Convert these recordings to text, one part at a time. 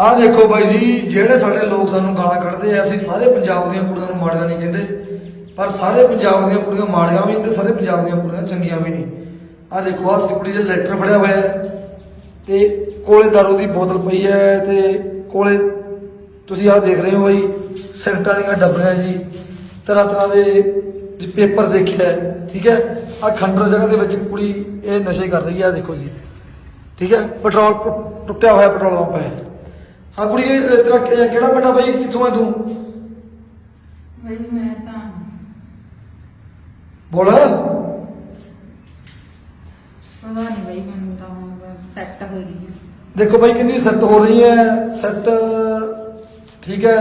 ਆਹ ਦੇਖੋ ਬਾਈ ਜੀ ਜਿਹੜੇ ਸਾਡੇ ਲੋਕ ਸਾਨੂੰ ਗਾਲਾਂ ਕੱਢਦੇ ਆ ਅਸੀਂ ਸਾਰੇ ਪੰਜਾਬ ਦੀਆਂ ਕੁੜੀਆਂ ਨੂੰ ਮਾੜੀਆਂ ਨਹੀਂ ਕਹਿੰਦੇ। ਪਰ ਸਾਰੇ ਪੰਜਾਬ ਦੀਆਂ ਕੁੜੀਆਂ ਮਾੜੀਆਂ ਵੀ ਨਹੀਂ ਤੇ ਸਾਰੇ ਪੰਜਾਬ ਦੀਆਂ ਕੁੜੀਆਂ ਚੰਗੀਆਂ ਵੀ ਨਹੀਂ। ਆਹ ਦੇਖੋ ਆਹ ਕੁੜੀ ਦੇ ਲੈਟਰ ਫੜਿਆ ਹੋਇਆ ਹੈ ਤੇ ਕੋਲੇ ਦਾਰੂ ਦੀ ਬੋਤਲ ਪਈ ਹੈ ਤੇ ਕੋਲੇ ਤੁਸੀਂ ਆਹ ਦੇਖ ਰਹੇ ਹੋ ਬਾਈ ਸਿਗਰਟਾਂ ਦੀਆਂ ਡੱਬੀਆਂ ਜੀ ਤਰ੍ਹਾਂ ਤਰ੍ਹਾਂ ਦੇ ਪੇਪਰ ਦੇਖਿਆ ਹੈ, ਠੀਕ ਹੈ? ਆਹ ਖੰਡਰ ਜਗ੍ਹਾ ਦੇ ਵਿੱਚ ਕੁੜੀ ਇਹ ਨਸ਼ੇ ਕਰ ਰਹੀ ਹੈ ਆਹ ਦੇਖੋ ਜੀ। ਠੀਕ ਹੈ? ਪੈਟਰੋਲ ਟੁੱਟਿਆ ਹੋਇਆ ਪੈਟਰੋਲ ਪੰਪ ਹੈ। ਆ ਕੁੜੀ ਇਹ ਤੇਰਾ ਕਿ- ਕਿਹੜਾ ਪਿੰਡ ਆ ਬਾਈ? ਕਿੱਥੋਂ ਹੈ ਤੂੰ? ਬਈ ਮੈਂ ਤਾਂ ਬੋਲ। ਪਤਾ ਨਹੀਂ ਬਈ ਮੈਨੂੰ ਤਾਂ ਸੈੱਟ ਹੋ ਗਈ ਹੈ ਦੇਖੋ ਬਾਈ ਕਿੰਨੀ ਸੈੱਟ ਹੋ ਰਹੀ ਹੈ। ਸੈੱਟ ਠੀਕ ਹੈ।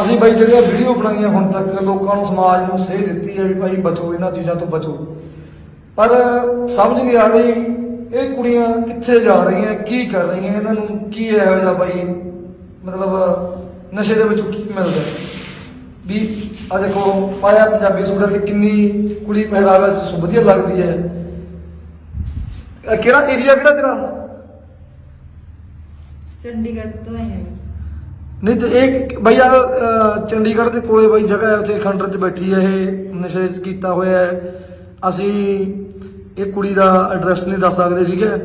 ਅਸੀਂ ਬਾਈ ਜਿਹੜੀਆਂ ਵੀਡੀਓ ਬਣਾਈਆਂ ਹੁਣ ਤੱਕ ਲੋਕਾਂ ਨੂੰ ਸਮਾਜ ਨੂੰ ਸੇਧ ਦਿੱਤੀ ਹੈ ਵੀ ਭਾਈ ਬਚੋ ਇਹਨਾਂ ਚੀਜ਼ਾਂ ਤੋਂ ਬਚੋ। ਪਰ ਸਮਝ ਨਹੀਂ ਆ ਰਹੀ ਇਹ ਕੁੜੀਆਂ ਕਿੱਥੇ ਜਾ ਰਹੀਆਂ ਕੀ ਕਰ ਰਹੀਆਂ ਇਹਨਾਂ ਨੂੰ ਕੀ ਇਹੋ ਜਿਹਾ ਬਾਈ ਮਤਲਬ ਨਸ਼ੇ ਦੇ ਵਿੱਚ ਕੀ ਮਿਲਦਾ? ਵੀ ਆ ਦੇਖੋ ਪਾਇਆ ਪੰਜਾਬੀ ਸੂਟ ਤੇ ਕਿੰਨੀ ਕੁੜੀ ਪਹਿਰਾਵਾ ਚ ਵਧੀਆ ਲੱਗਦੀ ਹੈ ਕਿਹੜਾ ਏਰੀਆ ਕਿਹੜਾ ਤੇਰਾ ਚੰਡੀਗੜ੍ਹ ਤੋਂ ਹਾਂ ਬਈ। ਨਹੀਂ ਤੇ ਇਹ ਬਈ ਆ ਚੰਡੀਗੜ੍ਹ ਦੇ ਕੋਲੇ ਬਈ ਜਗ੍ਹਾ ਹੈ ਉੱਥੇ ਖੰਡਰ 'ਚ ਬੈਠੀ ਹੈ ਇਹ ਨਸ਼ੇ 'ਚ ਕੀਤਾ ਹੋਇਆ ਹੈ ਅਸੀਂ ਇਹ ਕੁੜੀ ਦਾ ਐਡਰੈਸ ਨਹੀਂ ਦੱਸ ਸਕਦੇ ਠੀਕ ਹੈ?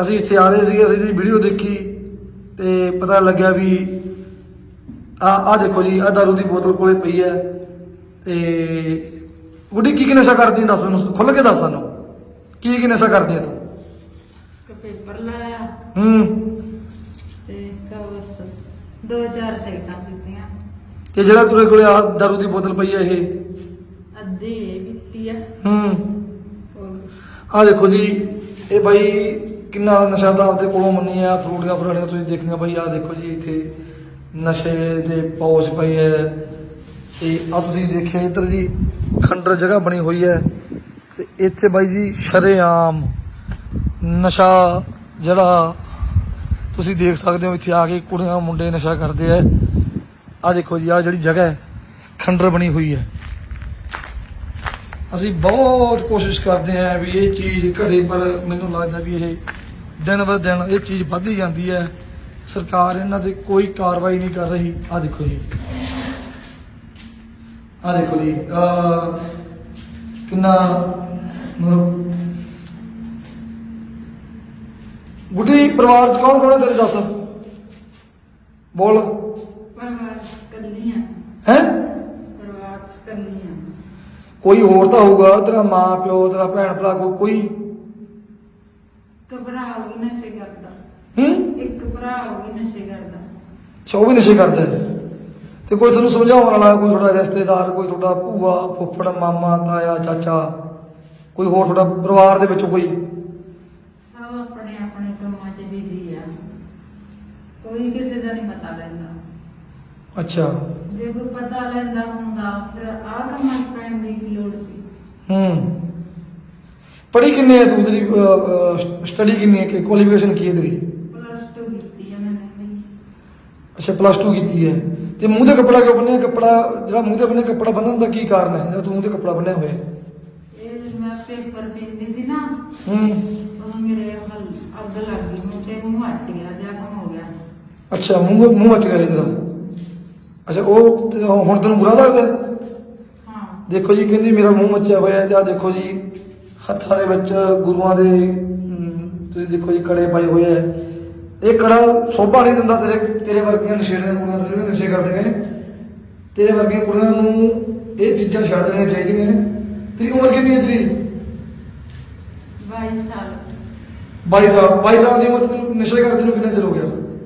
ਅਸੀਂ ਇੱਥੇ ਆ ਰਹੇ ਸੀਗੇ ਅਸੀਂ ਇਹਦੀ ਵੀਡੀਓ ਦੇਖੀ ਤੇ ਪਤਾ ਲੱਗਿਆ ਵੀ ਆ ਆ ਦੇਖੋ ਜੀ ਆ ਦਾਰੂ ਦੀ ਬੋਤਲ ਕੋਲੇ ਪਈ ਹੈ ਤੇ ਗੁੱਡੀ ਕੀ ਕੀ ਨਸ਼ਾ ਕਰਦੀ ਦੱਸ ਮੈਨੂੰ ਖੁੱਲ ਕੇ ਦੱਸ ਸਾਨੂੰ। ਕੀ ਕੀ ਨਸ਼ਾ ਕਰਦੀ ਹੈ ਤੂੰ? ਪੇਪਰ ਲਾਇਆ। ਹੂੰ। ਤੇ ਕਵਸ ਦੋ ਚਾਰ ਸਿਗਰਟਾਂ ਪੀਤੀਆਂ ਇਹ ਜਿਹੜਾ ਤੇਰੇ ਕੋਲੇ ਆ ਦਾਰੂ ਦੀ ਬੋਤਲ ਪਈ ਹੈ ਇਹ? ਅੱਧੀ ਇਹ ਪੀਤੀ ਆ। ਹੂੰ। ਆ ਦੇਖੋ ਜੀ, ਇਹ ਬਾਈ ਕਿੰਨਾ ਨਸ਼ਾ ਤਾਂ ਆਪਦੇ ਕੋਲੋਂ ਮੰਨੀ ਆ ਫਰੂਟੀਆਂ ਫਰਾੜੀਆਂ ਤੁਸੀਂ ਦੇਖੀਆਂ, ਬਾਈ ਆ ਦੇਖੋ ਜੀ ਇੱਥੇ ਨਸ਼ੇ ਦੇ ਪੌਚ ਪਈ ਹੈ ਤੇ ਆ ਤੁਸੀਂ ਦੇਖਿਆ ਇੱਧਰ ਜੀ, ਖੰਡਰ ਜਗ੍ਹਾ ਬਣੀ ਹੋਈ ਹੈ ਤੇ ਇੱਥੇ ਬਾਈ ਜੀ ਸ਼ਰੇਆਮ ਨਸ਼ਾ ਜਿਹੜਾ ਤੁਸੀਂ ਦੇਖ ਸਕਦੇ ਹੋ, ਇੱਥੇ ਆ ਕੇ ਕੁੜੀਆਂ ਮੁੰਡੇ ਨਸ਼ਾ ਕਰਦੇ ਆ। ਆ ਦੇਖੋ ਜੀ ਆ ਜਿਹੜੀ ਜਗ੍ਹਾ ਹੈ, ਖੰਡਰ ਬਣੀ ਹੋਈ ਹੈ। ਅਸੀਂ ਬਹੁਤ ਕੋਸ਼ਿਸ਼ ਕਰਦੇ ਹਾਂ ਵੀ ਇਹ ਚੀਜ਼ ਘਰੇ ਪਰ ਮੈਨੂੰ ਲੱਗਦਾ ਵੀ ਇਹ ਦਿਨ ਬ ਦਿਨ ਇਹ ਚੀਜ਼ ਵੱਧਦੀ ਜਾਂਦੀ ਹੈ। ਸਰਕਾਰ ਇਹਨਾਂ ਤੇ ਕੋਈ ਕਾਰਵਾਈ ਨਹੀਂ ਕਰ ਰਹੀ। ਆ ਦੇਖੋ ਜੀ। ਆ ਦੇਖੋ ਜੀ। ਅਹ ਕਿੰਨਾ ਮਤਲਬ ਗੁੱਡੀ ਪਰਿਵਾਰ ਚ ਕੌਣ ਕੌਣ ਹੈ ਤੇਰੇ ਦੱਸ ਬੋਲ। ਪਰਿਵਾਰ ਕੱਲੀਆਂ ਹੈ। ਕੱਲੀਆਂ ਕੋਈ ਹੋਰ ਤਾਂ ਹੋਊਗਾ ਤੇਰਾ ਮਾਂ ਪਿਓ ਤੇਰਾ ਭੈਣ ਭਰਾ ਕੋਈ? ਕੋਈ ਵੀ ਨਸ਼ੇ ਕਰਦਾ। ਹੂੰ? ਇੱਕ ਭਰਾ ਵੀ ਨਸ਼ੇ ਕਰਦਾ। ਅੱਛਾ ਉਹ ਵੀ ਨਸ਼ੇ ਕਰਦਾ ਹੈ। ਤੇ ਕੋਈ ਤੁਹਾਨੂੰ ਸਮਝਾਉਣ ਵਾਲਾ ਕੋਈ ਤੁਹਾਡਾ ਰਿਸ਼ਤੇਦਾਰ ਕੋਈ ਤੁਹਾਡਾ ਭੂਆ ਫੁੱਫੜ ਮਾਮਾ ਤਾਇਆ ਚਾਚਾ ਕੋਈ ਹੋਰ ਤੁਹਾਡਾ ਪਰਿਵਾਰ ਦੇ ਵਿੱਚੋਂ ਕੋਈ? ਸਭ ਆਪਣੇ ਆਪਣੇ ਕੰਮਾਂ 'ਚ ਬਿਜ਼ੀ ਆ। ਕੋਈ ਕਿਸੇ ਦਾ ਨਹੀਂ ਪਤਾ ਲੈਂਦਾ। ਅੱਛਾ। ਜੇ ਕੋਈ ਪਤਾ ਲੈਂਦਾ ਹੁੰਦਾ ਫਿਰ ਆਹ ਕੰਮਾਂ 'ਚ ਪੈਣ ਦੀ ਕੀ ਲੋੜ ਸੀ। ਹੂੰ। ਪੜ੍ਹੀ ਕਿੰਨੇ ਹੈ ਤੂੰ ਤੇਰੀ ਸਟੱਡੀ ਕਿੰਨੀ ਹੈ? ਕਿ ਕੁਆਲੀਫਿਕੇਸ਼ਨ ਕੀ ਹੈ ਤੇਰੀ? ਪਲੱਸ 2 ਕੀਤੀ ਆ ਮੈंने ਬਈ ਅੱਛਾ ਪਲੱਸ 2 ਕੀਤੀ ਹੈ। ਤੇ ਮੂੰਹ ਤੇ ਕੱਪੜਾ ਕਿਉਂ ਬੰਨਿਆ? ਕੱਪੜਾ ਜਿਹੜਾ ਮੂੰਹ ਤੇ ਬੰਨਿਆ ਕੱਪੜਾ ਬੰਨਣ ਦਾ ਕੀ ਕਾਰਨ ਹੈ? ਜਿਹੜਾ ਤੂੰ ਮੂੰਹ ਤੇ ਕੱਪੜਾ ਬੰਨਿਆ ਹੋਇਆ ਹੈ? ਇਹ ਮੈਂ ਪੇਪਰ ਪੀਂਦੀ ਸੀ ਨਾ। ਹੂੰ। ਉਦੋਂ ਮੇਰੇ ਹਲ ਅੱਗ ਲੱਗ ਗਈ ਮੂੰਹ ਤੇ ਮੂੰਹ ਹਟ ਗਿਆ ਜ਼ਖਮ ਹੋ ਗਿਆ। ਅੱਛਾ ਮੂੰਹ ਮੂੰਹ ਮੱਚ ਗਿਆ ਤੇਰਾ। ਅੱਛਾ ਉਹ ਤੇ ਹੁਣ ਤੈਨੂੰ ਬੁਰਾ ਲੱਗਦਾ ਹੈ? ਦੇਖੋ ਜੀ ਕਹਿੰਦੀ ਮੇਰਾ ਮੂੰਹ ਮੱਚਿਆ ਹੋਇਆ ਹੈ ਤੇ ਆਹ ਦੇਖੋ ਜੀ ਹੱਥਾਂ ਦੇ ਵਿੱਚ ਗੁਰੂਆਂ ਦੇ ਤੁਸੀਂ ਦੇਖੋ ਜੀ ਕੜੇ ਪਾਏ ਹੋਏ ਆ। ਇਹ ਕੜਾ ਸੋਭਾ ਨਹੀਂ ਦਿੰਦਾ ਤੇਰੇ ਤੇਰੇ ਵਰਗੀਆਂ ਨਸ਼ੇੜੀਆਂ ਕੁੜੀਆਂ ਤੇ ਜਿਹੜੇ ਨਸ਼ੇ ਕਰਦੇ ਨੇ। ਤੇਰੇ ਵਰਗੀਆਂ ਕੁੜੀਆਂ ਨੂੰ ਇਹ ਚੀਜ਼ਾਂ ਛੱਡ ਦੇਣੀਆਂ ਚਾਹੀਦੀਆਂ ਨੇ। ਤੇਰੀ ਉਮਰ ਕਿੰਨੀ ਹੈ ਤੇਰੀ? 22 ਸਾਲ। 22 ਸਾਲ 22 ਸਾਲ ਦੀ ਉਮਰ ਤੈਨੂੰ ਨਸ਼ੇ ਕਰਦੇ ਨੂੰ ਕਿੰਨਾ ਚਿਰ ਹੋ ਗਿਆ?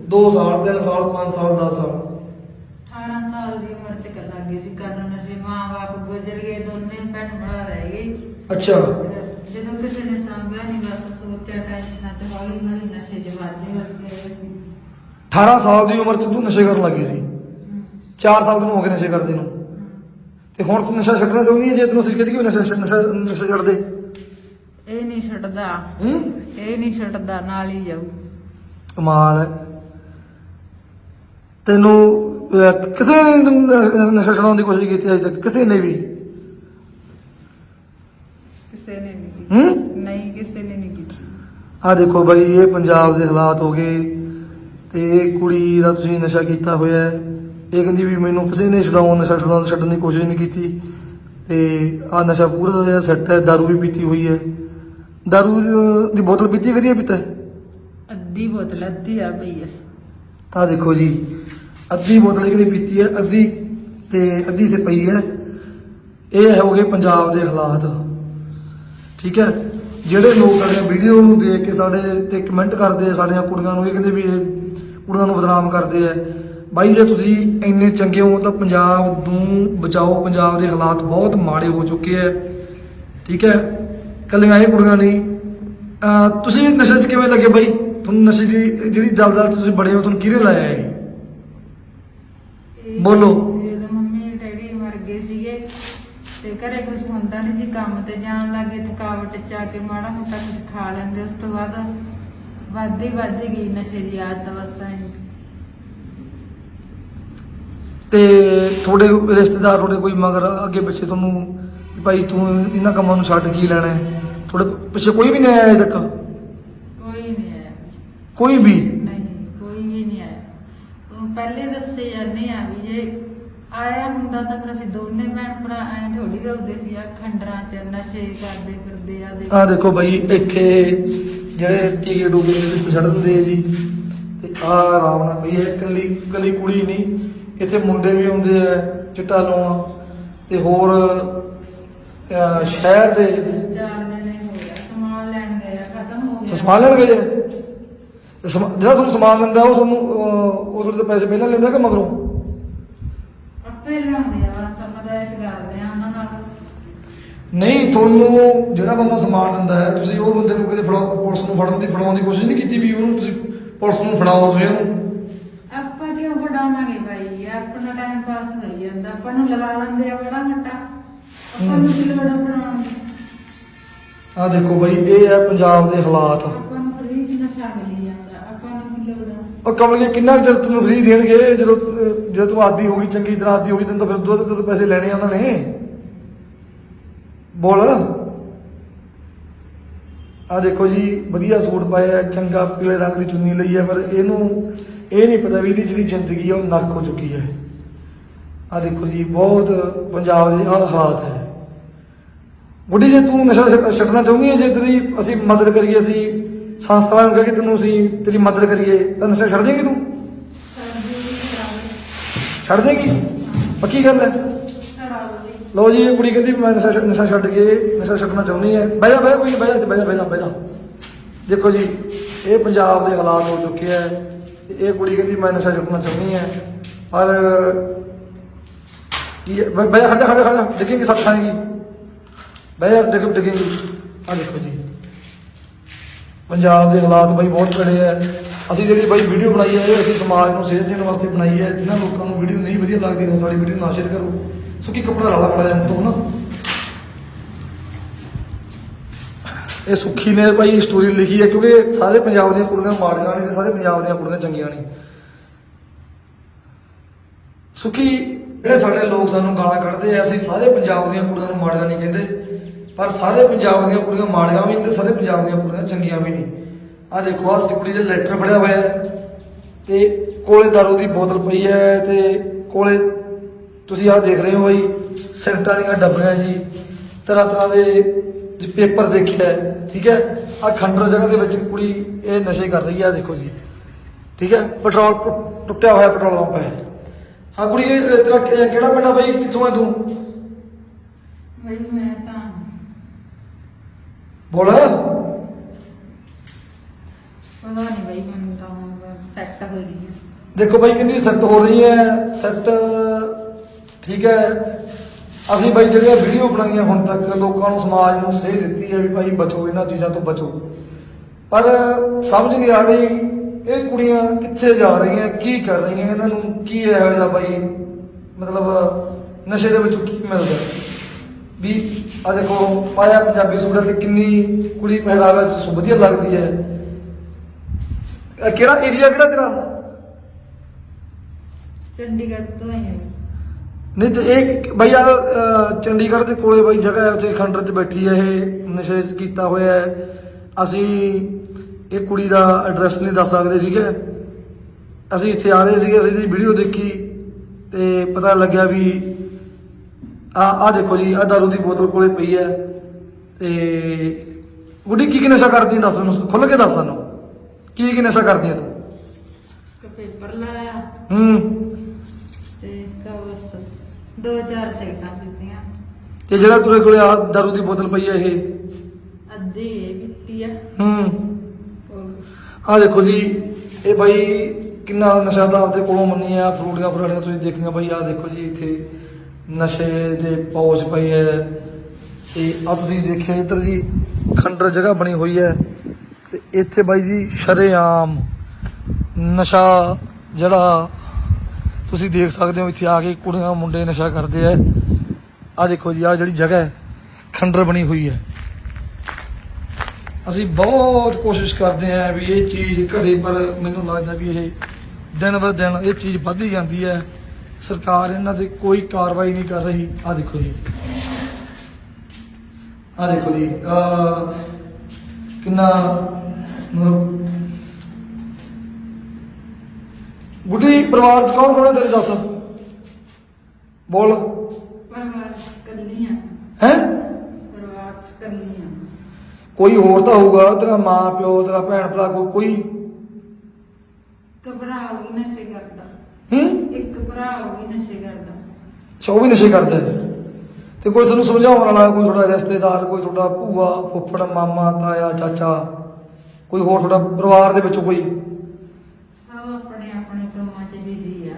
2 ਸਾਲ 3 ਸਾਲ 5 ਸਾਲ 10 ਸਾਲ। ਅੱਛਾ। ਜਦੋਂ ਕਿਸੇ ਨੇ ਸਾਂਭਿਆ ਨਹੀਂ ਬਸ ਸੋਚਿਆ ਟੈਨਸ਼ਨਾਂ ਤੇ ਹੌਲੀ ਹੌਲੀ ਨਸ਼ੇ 'ਚ ਵਾਧੇ ਵਰਤੇ ਗਏ ਸੀ। 18 ਸਾਲ ਦੀ ਉਮਰ 'ਚ ਤੂੰ ਨਸ਼ੇ ਕਰਨ ਲੱਗੀ ਸੀ। ਹਮ, 4 ਸਾਲ ਤੈਨੂੰ ਹੋ ਗਏ ਨਸ਼ੇ ਕਰਦੇ ਨੂੰ। ਤੇ ਹੁਣ ਤੂੰ ਨਸ਼ਾ ਛੱਡਣਾ ਚਾਹੁੰਦੀ ਹੈ ਜੇ ਤੈਨੂੰ ਅਸੀਂ ਕਹਿੰਦੇ ਕਿ ਨਸ਼ਾ ਨਸ਼ਾ ਨਸ਼ਾ ਛੱਡ ਦੇ ਇਹ ਨਹੀਂ ਛੱਡਦਾ। ਹੂੰ? ਇਹ ਨਹੀਂ ਛੱਡਦਾ ਨਾਲ ਹੀ ਜਾਊ। ਕਮਾਲ ਹੈ। ਤੈਨੂੰ ਅਹ, ਕਿਸੇ ਨੇ ਤੈਨੂੰ, ਅਹ, ਨਸ਼ਾ ਛਡਾਉਣ ਦੀ ਕੋਸ਼ਿਸ਼ ਕੀਤੀ ਅਜੇ ਤੱਕ? ਕਿਸੇ ਨੇ ਵੀ ਕਿਸੇ ਨੇ ਨਹੀਂ ਕੀਤੀ ਹੂੰ ਨਹੀਂ ਕਿਸੇ ਨੇ ਨਹੀਂ ਕੀਤੀ ਆ ਦੇਖੋ ਬਾਈ ਇਹ ਪੰਜਾਬ ਦੇ ਹਾਲਾਤ ਹੋ ਗਏ ਤੇ ਇਹ ਕੁੜੀ ਦਾ ਤੁਸੀਂ ਨਸ਼ਾ ਕੀਤਾ ਹੋਇਆ ਹੈ ਇਹ ਕਹਿੰਦੀ ਵੀ ਮੈਨੂੰ ਕਿਸੇ ਨੇ ਛਡਾਉਣ ਨਸ਼ਾ ਛਡਾਉਣ ਛੱਡਣ ਦੀ ਕੋਸ਼ਿਸ਼ ਨਹੀਂ ਕੀਤੀ ਤੇ ਆ ਨਸ਼ਾ ਪੂਰਾ ਜਿਹੜਾ ਸੈੱਟ ਹੈ दारू ਵੀ ਪੀਤੀ ਹੋਈ ਹੈ दारू ਦੀ ਬੋਤਲ ਪੀਤੀ ਕਦੀ ਪੀਤਾ ਹੈ ਅੱਧੀ ਬੋਤਲ ਅੱਧੀ ਆ ਪਈ ਹੈ ਤਾਂ ਦੇਖੋ ਜੀ ਅੱਧੀ ਬੋਤਲ ਜਿਹੜੀ ਪੀਤੀ ਹੈ ਅੱਧੀ ਤੇ ਅੱਧੀ ਤੇ ਪਈ ਹੈ ਇਹ ਹੋ ਗਏ ਪੰਜਾਬ ਦੇ ਹਾਲਾਤ ਠੀਕ ਹੈ? ਜਿਹੜੇ ਲੋਕ ਸਾਡੀਆਂ ਵੀਡੀਓ ਨੂੰ ਦੇਖ ਕੇ ਸਾਡੇ ਤੇ ਕਮੈਂਟ ਕਰਦੇ ਆ ਸਾਡੀਆਂ ਕੁੜੀਆਂ ਨੂੰ ਇਹ ਕਹਿੰਦੇ ਵੀ ਇਹ ਕੁੜੀਆਂ ਨੂੰ ਬਦਨਾਮ ਕਰਦੇ ਆ। ਬਾਈ ਜੇ ਤੁਸੀਂ ਇੰਨੇ ਚੰਗੇ ਹੋ ਤਾਂ ਪੰਜਾਬ ਨੂੰ ਬਚਾਓ। ਪੰਜਾਬ ਦੇ ਹਾਲਾਤ ਬਹੁਤ ਮਾੜੇ ਹੋ ਚੁੱਕੇ ਆ। ਠੀਕ ਹੈ? ਕੱਲੀਆਂ ਇਹ ਕੁੜੀਆਂ ਨਹੀਂ। ਤੁਸੀਂ ਨਸ਼ੇ 'ਚ ਕਿਵੇਂ ਲੱਗੇ ਬਾਈ? ਤੁਹਾਨੂੰ ਨਸ਼ੇ ਦੀ ਜਿਹੜੀ ਦਲਦਲ 'ਚ ਤੁਸੀਂ ਬੜੇ ਹੋ ਤੁਹਾਨੂੰ ਕਿਹਨੇ ਲਾਇਆ ਇਹ ਬੋਲੋ। ਜਦੋਂ ਮੰਮੀ ਡੈਡੀ ਮਰ ਗਏ ਸੀਗੇ ਤੇ ਘਰੇ ਕੁਝ ਹੁੰਦਾ ਨਹੀਂ ਸੀ ਕੰਮ ਤੇ ਜਾਣ ਲੱਗੇ ਥਕਾਵਟ ਚ ਆ ਕੇ ਮਾੜਾ ਮੋਟਾ ਕੁਝ ਖਾ ਲੈਂਦੇ ਉਸ ਤੋਂ ਬਾਅਦ ਵੱਧਦੀ ਵੱਧਦੀ ਗਈ ਨਸ਼ੇ ਦੀ ਆਦਤ ਬਸ ਐਂ। ਤੇ ਤੁਹਾਡੇ ਰਿਸ਼ਤੇਦਾਰ ਤੁਹਾਡੇ ਕੋਈ ਮਗਰ ਅੱਗੇ ਪਿੱਛੇ ਤੁਹਾਨੂੰ ਵੀ ਭਾਈ ਤੂੰ ਇਹਨਾਂ ਕੰਮਾਂ ਨੂੰ ਛੱਡ ਕੀ ਲੈਣਾ ਹੈ? ਤੁਹਾਡੇ ਪਿੱਛੇ ਕੋਈ ਵੀ ਨਹੀਂ ਆਇਆ ਅਜੇ ਤੱਕ? ਕੋਈ ਨਹੀਂ ਆਇਆ। ਕੋਈ ਵੀ? ਨਹੀਂ ਕੋਈ ਵੀ ਨਹੀਂ ਆਇਆ। ਉਹ ਪਹਿਲੇ ਦੱਸੇ ਆਇਆ ਹੁੰਦਾ ਤਾਂ ਫਿਰ ਅਸੀਂ ਦੋਨੇ ਭੈਣ ਭਰਾ ਐ ਥੋੜੀ ਰੋਦੇ ਸੀ ਆ ਖੰਡਰਾਂ ਚ ਨਸ਼ੇ ਕਰਦੇ ਫਿਰਦੇ ਆ ਦੇ ਆਹ ਦੇਖੋ ਭਾਈ ਇੱਥੇ ਜਿਹੜੇ ਟੀਕੇ ਟੂਕੇ ਦੇ ਵਿੱਚ ਛੱਡ ਦਿੰਦੇ ਆ ਜੀ ਤੇ ਆਹ ਆਰਾਮ ਨਾਲ ਵੀ ਇਹ ਕੱਲੀ ਕੱਲੀ ਕੁੜੀ ਨਹੀਂ ਇੱਥੇ ਮੁੰਡੇ ਵੀ ਹੁੰਦੇ ਆ ਚਿੱਟਾ ਲਾਉਣ ਤੇ ਹੋਰ ਅਹ, ਸ਼ਹਿਰ ਦੇ ਸਮਾਨ ਲੈਣ ਗਏ ਆ ਖਤਮ ਹੋ ਤੇ ਗਿਆ ਸਮਾਨ ਲੈਣ ਗਏ ਜੇ? ਤੇ ਸਮਾ- ਜਿਹੜਾ ਤੁਹਾਨੂੰ ਸਮਾਨ ਦਿੰਦਾ ਉਹ ਤੁਹਾਨੂੰ ਅਹ, ਉਹ ਤੁਹਾਡੇ ਤੋਂ ਪੈਸੇ ਪਹਿਲਾਂ ਲੈਂਦਾ ਕਿ ਮਗਰੋਂ? ਆਪੇ ਲਿਆਉਂਦੇ ਆ ਬਸ ਆਪਾਂ ਤਾਂ ਇਸ ਕਰਦੇ ਆ ਉਹਨਾਂ ਨਾਲ। ਨਹੀਂ ਤੁਹਾਨੂੰ ਜਿਹੜਾ ਬੰਦਾ ਸਮਾਨ ਦਿੰਦਾ ਹੈ ਤੁਸੀਂ ਉਹ ਬੰਦੇ ਨੂੰ ਕਦੇ ਫੜਾਓ ਪੁਲਿਸ ਨੂੰ ਫੜਨ ਦੀ ਫੜਾਉਣ ਦੀ ਕੋਸ਼ਿਸ਼ ਨਹੀਂ ਕੀਤੀ ਵੀ ਉਹਨੂੰ ਤੁਸੀਂ ਪੁਲਿਸ ਨੂੰ ਫੜਾਓ ਤੁਸੀਂ ਉਹਨੂੰ। ਆਪਾਂ ਕਿਉਂ ਫੜਾਵਾਂਗੇ ਭਾਈ ਆਪਣਾ ਟਾਈਮ ਪਾਸ ਹੋਈ ਜਾਂਦਾ ਆਪਾਂ ਨੂੰ ਲਗਾ ਲੈਂਦੇ ਆ ਬੜਾ ਮੋਟਾ। ਆਪਾਂ ਨੂੰ ਕੀ ਲੋੜ ਆ ਫੜਾਉਣ ਦੀ? ਆਹ ਦੇਖੋ ਬਾਈ ਇਹ ਹੈ ਪੰਜਾਬ ਦੇ ਹਾਲਾਤ। ਆਪਾਂ ਨੂੰ ਫਰੀ ਚ ਨਸ਼ਾ ਮਿਲੀ ਜਾਂਦਾ ਆਪਾਂ ਨੂੰ ਕੀ ਲੋੜ ਆ? ਉਹ ਕਮਲੀਏ ਕਿੰਨਾ ਚਿਰ ਤੈਨੂੰ ਫ੍ਰੀ ਦੇਣਗੇ ਜਦੋਂ ਅਹ, ਜਦੋਂ ਤੂੰ ਆਦੀ ਹੋ ਗਈ, ਚੰਗੀ ਤਰ੍ਹਾਂ ਆਦੀ ਹੋ ਗਈ, ਤੈਨੂੰ ਤਾਂ ਫਿਰ ਦੁੱਧ ਤੋਂ ਪੈਸੇ ਲੈਣੇ ਆ ਉਹਨਾਂ ਨੇ। ਬੋਲ। ਆ ਦੇਖੋ ਜੀ, ਵਧੀਆ ਸੂਟ ਪਾਇਆ ਚੰਗਾ ਪੀਲੇ ਰੰਗ ਦੀ ਚੁੰਨੀ ਲਈ ਹੈ, ਪਰ ਇਹਨੂੰ ਇਹ ਨਹੀਂ ਪਤਾ ਵੀ ਇਹਦੀ ਜਿਹੜੀ ਜ਼ਿੰਦਗੀ ਹੈ ਉਹ ਨਰਕ ਹੋ ਚੁੱਕੀ ਹੈ। ਆ ਦੇਖੋ ਜੀ, ਬਹੁਤ ਪੰਜਾਬ ਦੇ ਆਹ ਹਾਲਾਤ ਹੈ। ਬੁੱਢੀ ਜੇ, ਤੂੰ ਨਸ਼ਾ ਛੱਡਣਾ ਚਾਹੁੰਦੀ ਹੈ? ਜੇ ਤੇਰੀ ਅਸੀਂ ਮਦਦ ਕਰੀਏ, ਅਸੀਂ ਸੰਸਥਾਵਾਂ ਨੂੰ ਕਹਿ ਕਿ ਤੈਨੂੰ ਅਸੀਂ ਤੇਰੀ ਮਦਦ ਕਰੀਏ, ਤਾਂ ਨਸ਼ਾ ਛੱਡ ਦੇਂਗੀ ਤੂੰ? ਛੱਡ ਦੇਂਗੀ? ਪੱਕੀ ਗੱਲ ਹੈ? ਖਰਾਬ ਲਓ ਜੀ, ਇਹ ਕੁੜੀ ਕਹਿੰਦੀ ਵੀ ਮੈਂ ਨਸ਼ਾ ਛੱਡ- ਨਸ਼ਾ ਛੱਡ ਕੇ, ਨਸ਼ਾ ਛੱਡਣਾ ਚਾਹੁੰਦੀ ਹੈ। ਬਹਿ ਜਾ ਬਹਿ ਜਾ, ਕੋਈ ਨਹੀਂ ਬਹਿ ਜਾ ਬਹਿ ਜਾ ਬਹਿ ਜਾ ਬਹਿ ਜਾ। ਦੇਖੋ ਜੀ, ਇਹ ਪੰਜਾਬ ਦੇ ਹਾਲਾਤ ਹੋ ਚੁੱਕੇ ਹੈ। ਤੇ ਇਹ ਕੁੜੀ ਕਹਿੰਦੀ ਮੈਂ ਨਸ਼ਾ ਛੱਡਣਾ ਚਾਹੁੰਦੀ ਹੈ। ਪਰ, ਕੀ ਹੈ? ਬਹਿ ਬਹਿ ਜਾ, ਖੜਾ ਜਾ ਹਟ ਜਾ ਹਟ ਜਾ। ਬਹਿ ਜਾ, ਡਿੱਗ, ਡਿੱਗੇਗੀ। ਆ ਦੇਖੋ ਜੀ। ਪੰਜਾਬ ਦੇ ਹਾਲਾਤ ਬਈ ਬਹੁਤ ਕੜੇ ਹੈ। ਅਸੀਂ ਜਿਹੜੀ ਬਈ ਵੀਡੀਓ ਬਣਾਈ ਹੈ ਇਹ ਅਸੀਂ ਸਮਾਜ ਨੂੰ ਸੇਧ ਦੇਣ ਵਾਸਤੇ ਬਣਾਈ ਹੈ, ਜਿਨ੍ਹਾਂ ਲੋਕਾਂ ਨੂੰ ਵੀਡੀਓ ਨਹੀਂ ਵਧੀਆ ਲੱਗਦੀ, ਤਾਂ ਸਾਡੀ ਵੀਡੀਓ ਨਾ ਸ਼ੇਅਰ ਕਰੋ। ਸੁੱਕੀ ਕੱਪੜਾ ਲਾ ਲਾ ਬੜਾ ਜਾਂ ਤੋਂ ਨਾ। ਇਹ ਸੁੱਖੀ ਨੇ ਭਾਈ ਸਟੋਰੀ ਲਿਖੀ ਹੈ, ਕਿਉਂਕਿ ਸਾਰੇ ਪੰਜਾਬ ਦੀਆਂ ਕੁੜੀਆਂ ਮਾੜੀਆਂ ਨਹੀਂ ਤੇ ਸਾਰੇ ਪੰਜਾਬ ਦੀਆਂ ਕੁੜੀਆਂ ਚੰਗੀਆਂ ਨਹੀਂ ਸੁੱਖੀ, ਜਿਹੜੇ ਸਾਡੇ ਲੋਕ ਸਾਨੂੰ ਗਾਲਾਂ ਕੱਢਦੇ ਆ, ਅਸੀਂ ਸਾਰੇ ਪੰਜਾਬ ਦੀਆਂ ਕੁੜੀਆਂ ਨੂੰ ਮਾੜੀਆਂ ਨਹੀਂ ਕਹਿੰਦੇ, ਪਰ ਸਾਰੇ ਪੰਜਾਬ ਦੀਆਂ ਕੁੜੀਆਂ ਮਾੜੀਆਂ ਵੀ ਨਹੀਂ ਤੇ ਸਾਰੇ ਪੰਜਾਬ ਦੀਆਂ ਕੁੜੀਆਂ ਚੰਗੀਆਂ ਵੀ ਨਹੀਂ ਆ ਦੇਖੋ ਆਹ ਕੁੜੀ ਦੇ ਲੈਟਰ ਫੜਿਆ ਹੋਇਆ ਹੈ ਤੇ ਕੋਲੇ ਦਾਰੂ ਦੀ ਬੋਤਲ ਪਈ ਹੈ ਤੇ ਕੋਲੇ ਤੁਸੀਂ ਆਹ ਦੇਖ ਰਹੇ ਹੋ ਬਈ ਸਿਗਰਟਾਂ ਦੀਆਂ ਡੱਬੀਆਂ ਜੀ ਤਰ੍ਹਾਂ ਤਰ੍ਹਾਂ ਦੇ ਪੇਪਰ ਦੇਖਿਆ ਠੀਕ ਹੈ? ਆ ਖੰਡਰ ਜਗ੍ਹਾ ਦੇ ਵਿੱਚ ਕੁੜੀ ਇਹ ਨਸ਼ੇ ਕਰ ਰਹੀ ਹੈ ਦੇਖੋ ਜੀ ਠੀਕ ਹੈ? ਪੈਟਰੋਲ ਟੁੱਟਿਆ ਹੋਇਆ ਪੈਟਰੋਲ ਪੰਪ ਹੈ। ਆ ਕੁੜੀ ਇਹ ਤੇਰਾ ਕਿਹੜਾ ਪਿੰਡ ਆ ਬਈ? ਕਿੱਥੋਂ ਹੈ ਤੂੰ? ਬਈ ਮੈਂ ਤਾਂ ਬੋਲ। ਪਤਾ ਨਹੀਂ ਬਈ, ਮੈਨੂੰ ਤਾਂ ਸੈੱਟ ਹੋ ਗਈ ਹੈ। ਦੇਖੋ ਬਾਈ, ਕਿੰਨੀ ਸੈੱਟ ਹੋ ਰਹੀ ਹੈ। ਸੈੱਟ ਠੀਕ ਹੈ। ਅਸੀਂ ਬਾਈ ਜਿਹੜੀਆਂ ਵੀਡੀਓ ਬਣਾਈਆਂ ਹੁਣ ਤੱਕ, ਲੋਕਾਂ ਨੂੰ, ਸਮਾਜ ਨੂੰ ਸੇਧ ਦਿੱਤੀ ਹੈ ਵੀ ਭਾਈ ਬਚੋ, ਇਹਨਾਂ ਚੀਜ਼ਾਂ ਤੋਂ ਬਚੋ। ਪਰ ਸਮਝ ਨਹੀਂ ਆ ਰਹੀ, ਇਹ ਕੁੜੀਆਂ ਕਿੱਥੇ ਜਾ ਰਹੀਆਂ, ਕੀ ਕਰ ਰਹੀਆਂ, ਇਹਨਾਂ ਨੂੰ ਕੀ ਹੈ ਇਹੋ ਜਿਹਾ ਬਾਈ ਮਤਲਬ ਨਸ਼ੇ ਦੇ ਵਿੱਚ ਕੀ ਮਿਲਦਾ? ਵੀ ਆ ਦੇਖੋ, ਪਾਇਆ ਪੰਜਾਬੀ ਸੂਟ ਤੇ ਕਿੰਨੀ ਕੁੜੀ ਪਹਿਰਾਵੇ ਚ ਵਧੀਆ ਲੱਗਦੀ ਹੈ। ਇਹ ਕਿਹੜਾ ਏਰੀਆ ਕਿਹੜਾ ਤੇਰਾ? ਚੰਡੀਗੜ੍ਹ ਤੋਂ ਹਾਂ। ਨਹੀਂ ਤੇ ਇਹ ਬਈ ਆ ਅਹ, ਚੰਡੀਗੜ੍ਹ ਦੇ ਕੋਲੇ ਬਈ ਜਗ੍ਹਾ ਹੈ ਉੱਥੇ ਖੰਡਰ 'ਚ ਬੈਠੀ ਹੈ ਇਹ ਨਸ਼ੇ 'ਚ ਕੀਤਾ ਹੋਇਆ ਹੈ। ਅਸੀਂ ਇਹ ਕੁੜੀ ਦਾ ਐਡਰੈਸ ਨਹੀਂ ਦੱਸ ਸਕਦੇ ਠੀਕ ਹੈ? ਅਸੀਂ ਇੱਥੇ ਆ ਰਹੇ ਸੀਗੇ ਅਸੀਂ ਇਹਦੀ ਵੀਡੀਓ ਦੇਖੀ ਤੇ ਪਤਾ ਲੱਗਿਆ ਵੀ ਆ ਆ ਦੇਖੋ ਜੀ ਆ ਦਾਰੂ ਦੀ ਬੋਤਲ ਕੋਲੇ ਪਈ ਹੈ। ਤੇ ਗੁੱਡੀ ਕੀ ਕੀ ਨਸ਼ਾ ਕਰਦੀ ਦੱਸ ਮੈਨੂੰ ਖੁੱਲ ਕੇ ਦੱਸ ਸਾਨੂੰ। ਕੀ ਕੀ ਨਸ਼ਾ ਕਰਦੀ ਹੈ ਤੂੰ? ਇੱਕ ਪੇਪਰ ਲਾਇਆ। ਹੂੰ। ਤੇ ਕਵਸ ਦੋ ਚਾਰ ਸਿਗਰਟਾਂ ਪੀਤੀਆਂ ਤੇ ਜਿਹੜਾ ਤੇਰੇ ਕੋਲੇ ਆ ਦਾਰੂ ਦੀ ਬੋਤਲ ਪਈ ਹੈ ਇਹ? ਅੱਧੀ ਇਹ ਪੀਤੀ ਆ। ਹੂੰ। ਹੋਰ ਆ ਦੇਖੋ ਜੀ ਇਹ ਬਾਈ ਕਿੰਨਾ ਨਸ਼ਾ ਦਾ ਆਪਦੇ ਕੋਲੋਂ ਮੰਨੀ ਆ ਫਰੂਟੀਆਂ ਫਰਾੜੀਆਂ ਤੁਸੀਂ ਦੇਖੀਆਂ ਬਾਈ ਆ ਦੇਖੋ ਜੀ ਇੱਥੇ ਨਸ਼ੇ ਦੇ ਪੌਚ ਪਈ ਹੈ ਤੇ ਆ ਤੁਸੀਂ ਦੇਖਿਆ ਇੱਧਰ ਜੀ ਖੰਡਰ ਜਗ੍ਹਾ ਬਣੀ ਹੋਈ ਹੈ ਤੇ ਇੱਥੇ ਬਾਈ ਜੀ ਸ਼ਰੇਆਮ ਨਸ਼ਾ ਜਿਹੜਾ ਤੁਸੀਂ ਦੇਖ ਸਕਦੇ ਹੋ, ਇੱਥੇ ਆ ਕੇ ਕੁੜੀਆਂ ਮੁੰਡੇ ਨਸ਼ਾ ਕਰਦੇ ਆ। ਆ ਦੇਖੋ ਜੀ ਆ ਜਿਹੜੀ ਜਗ੍ਹਾ ਹੈ, ਖੰਡਰ ਬਣੀ ਹੋਈ ਹੈ। ਅਸੀਂ ਬਹੁਤ ਕੋਸ਼ਿਸ਼ ਕਰਦੇ ਆਂ ਵੀ ਇਹ ਚੀਜ਼ ਘਰੇ, ਪਰ ਮੈਨੂੰ ਲੱਗਦਾ ਵੀ ਇਹ ਦਿਨ ਬਰ ਦਿਨ ਇਹ ਚੀਜ਼ ਵੱਧਦੀ ਜਾਂਦੀ ਹੈ। ਸਰਕਾਰ ਇਹਨਾਂ ਤੇ ਕੋਈ ਕਾਰਵਾਈ ਨਹੀਂ ਕਰ ਰਹੀ। ਆ ਦੇਖੋ ਜੀ। ਆ ਦੇਖੋ ਜੀ ਕਿੰਨਾ ਮਤਲਬ ਗੁੱਡੀ ਪਰਿਵਾਰ ਚ ਕੌਣ ਕੌਣ ਹੈ ਤੇਰੇ ਦੱਸ ਬੋਲ। ਪਰਿਵਾਰ ਕੱਲੀ ਆ। ਹੈ? ਪਰਿਵਾਰ ਕੱਲੀ ਆ। ਕੋਈ ਹੋਰ ਤਾਂ ਹੋਊਗਾ ਤੇਰਾ ਮਾਂ ਪਿਓ ਤੇਰਾ ਭੈਣ ਭਰਾ ਕੋਈ? ਘਬਰਾ ਹੋ ਗਈ ਨਸ਼ੇ ਕਰਦਾ। ਹੂੰ? ਇੱਕ ਭਰਾ ਹੋ ਗਈ ਨਸ਼ੇ ਕਰਦਾ। ਅੱਛਾ ਉਹ ਵੀ ਨਸ਼ੇ ਕਰਦਾ। ਤੇ ਕੋਈ ਤੁਹਾਨੂੰ ਸਮਝਾਉਣ ਵਾਲਾ ਕੋਈ ਤੁਹਾਡਾ ਰਿਸ਼ਤੇਦਾਰ ਕੋਈ ਤੁਹਾਡਾ ਭੂਆ ਫੁੱਫੜ ਮਾਮਾ ਤਾਇਆ ਚਾਚਾ? ਕੋਈ ਹੋਰ ਤੁਹਾਡਾ ਪਰਿਵਾਰ ਦੇ ਵਿੱਚੋਂ ਕੋਈ? ਸਭ ਆਪਣੇ ਆਪਣੇ ਕੰਮਾਂ 'ਚ ਬਿਜ਼ੀ ਆ।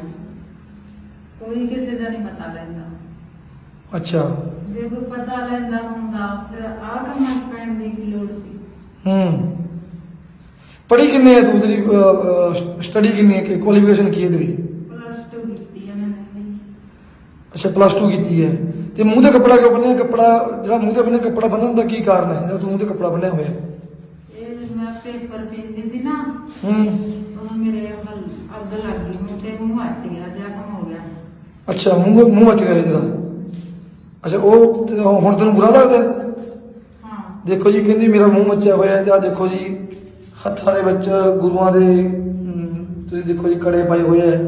ਕੋਈ ਕਿਸੇ ਦਾ ਨਹੀਂ ਪਤਾ ਲੈਂਦਾ। ਅੱਛਾ। ਜੇ ਕੋਈ ਪਤਾ ਲੈਂਦਾ ਹੁੰਦਾ ਫਿਰ ਆਹ ਕੰਮਾਂ 'ਚ ਪੈਣ ਦੀ ਕੀ ਲੋੜ ਸੀ? ਹੂੰ। ਪੜ੍ਹੀ ਕਿੰਨੇ ਹੈ ਤੂੰ ਤੇਰੀ ਸਟੱਡੀ ਕਿੰਨੀ ਹੈ? ਕੁਆਲੀਫਿਕੇਸ਼ਨ ਕੀ ਹੈ ਤੇਰੀ? ਪਲੱਸ 2 ਕੀਤੀ ਆ ਮੈਂ ਅੱਛਾ ਪਲੱਸ 2 ਕੀਤੀ ਹੈ। ਤੇ ਮੂੰਹ ਤੇ ਕੱਪੜਾ ਕਿਉਂ ਬੰਨਿਆ? ਕੱਪੜਾ ਜਿਹੜਾ ਮੂੰਹ ਤੇ ਬੰਨਿਆ ਕੱਪੜਾ ਬੰਨਣ ਦਾ ਕੀ ਕਾਰਨ ਹੈ? ਜਿਹੜਾ ਤੂੰ ਮੂੰਹ ਤੇ ਕੱਪੜਾ ਬੰਨਿਆ ਹੋਇਆ ਹੈ? ਇਹ ਮੈਂ ਪੇਪਰ ਪੀਂਦੀ ਸੀ ਨਾ ਹੂੰ। ਉਦੋਂ ਮੇਰੇ ਅੱਗ ਅੱਗ ਲੱਗ ਗਈ ਮੂੰਹ ਤੇ ਮੂੰਹ ਹੱਟ ਗਿਆ ਜ਼ਖਮ ਹੋ ਗਿਆ। ਅੱਛਾ ਮੂੰਹ ਮੂੰਹ ਮੱਚ ਗਿਆ ਤੇਰਾ ਅੱਛਾ ਉਹ ਤੇ ਹੁਣ ਤੈਨੂੰ ਬੁਰਾ ਲੱਗਦਾ? ਹੈ? ਹਾਂ ਦੇਖੋ ਜੀ ਕਹਿੰਦੀ ਮੇਰਾ ਮੂੰਹ ਮੱਚਿਆ ਹੋਇਆ ਹੈ ਤੇ ਆ ਦੇਖੋ ਜੀ ਹੱਥਾਂ ਦੇ ਵਿੱਚ ਗੁਰੂਆਂ ਦੇ ਤੁਸੀਂ ਦੇਖੋ ਜੀ ਕੜੇ ਪਾਏ ਹੋਏ ਆ।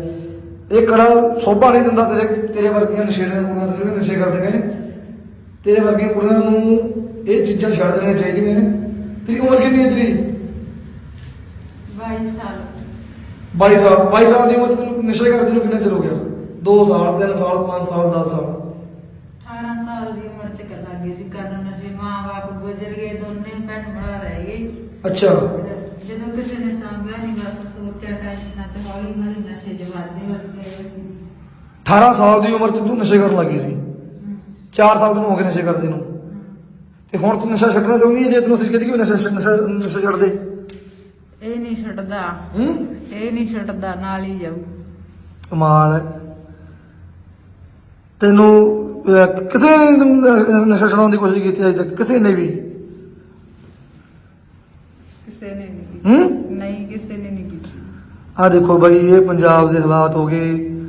ਇਹ ਕੜਾ ਸੋਭਾ ਨਹੀਂ ਦਿੰਦਾ ਤੇਰੇ ਤੇਰੇ ਵਰਗੀਆਂ ਨਸ਼ੇੜੀਆਂ ਕੁੜੀਆਂ ਤੇ ਜਿਹੜੇ ਨਸ਼ੇ ਕਰਦੇ ਗਏ ਤੇਰੇ ਵਰਗੀਆਂ ਕੁੜੀਆਂ ਨੂੰ ਇਹ ਚੀਜ਼ਾਂ ਛੱਡ ਦੇਣੀਆਂ ਚਾਹੀਦੀਆਂ ਤੇਰੀ ਉਮਰ ਕਿੰਨੀ ਹੈ ਤੇਰੀ? 22 ਸਾਲ 22 ਸਾਲ 22 ਸਾਲ ਦੀ ਉਮਰ ਤੈਨੂੰ ਨਸ਼ੇ ਕਰਦੇ ਨੂੰ ਕਿੰਨਾ ਚਿਰ ਹੋ ਗਿਆ? 2 ਸਾਲ 3 ਸਾਲ 5 ਸਾਲ 10 ਸਾਲ? 18 ਸਾਲ ਦੀ ਉਮਰ ਚ ਕਰ ਲੱਗੇ ਸੀ ਕਰਨ ਨਸ਼ੇ ਮਾਂ-ਬਾਪ ਗੁਜ਼ਰ ਗਏ ਦੋਨੇ ਭੈਣ ਭਰਾ ਰਹਿ ਗਏ। ਅੱਛਾ। ਜਦੋਂ ਕਿਸੇ ਨੇ ਸਾਂਭਿਆ ਨਹੀਂ ਬਸ ਸੋਚਿਆ ਟੈਨਸ਼ਨਾਂ ਤੇ ਹੌਲੀ ਹੌਲੀ ਨਸ਼ੇ ਚ ਵੱਧਦੇ ਵੱਧਦੇ ਸੀ। 18 ਸਾਲ ਦੀ ਉਮਰ 'ਚ ਤੂੰ ਨਸ਼ੇ ਕਰਨ ਲੱਗੀ ਸੀ? 4 ਸਾਲ ਤੈਨੂੰ ਹੋ ਗਏ ਨਸ਼ੇ ਕਰਦੇ ਨੂੰ। ਤੇ ਹੁਣ ਤੂੰ ਨਸ਼ਾ ਛੱਡਣਾ ਚਾਹੁੰਦੀ ਹੈ ਜੇ ਤੈਨੂੰ ਅਸੀਂ ਕਹਿੰਦੀ ਕਿ ਨਸ਼ਾ ਨਸ਼ਾ ਨਸ਼ਾ ਛੱਡ ਦੇ ਇਹ ਨਹੀਂ ਛੱਡਦਾ। ਹੂੰ? ਇਹ ਨਹੀਂ ਛੱਡਦਾ ਨਾਲ ਹੀ ਜਾਊ। ਕਮਾਲ ਹੈ। ਤੈਨੂੰ ਅਹ, ਕਿਸੇ ਨੇ ਤੈਨੂੰ, ਅਹ, ਨਸ਼ਾ ਛਡਾਉਣ ਦੀ ਕੋਸ਼ਿਸ਼ ਕੀਤੀ ਅਜੇ ਤੱਕ? ਕਿਸੇ ਨੇ ਵੀ? ਕਿਸੇ ਨੇ ਨਹੀਂ ਕੀਤੀ। ਹੂੰ? ਨਹੀਂ ਕਿਸੇ ਨੇ ਨਹੀਂ ਕੀਤੀ। ਆ ਦੇਖੋ ਬਾਈ ਇਹ ਪੰਜਾਬ ਦੇ ਹਾਲਾਤ ਹੋ ਗਏ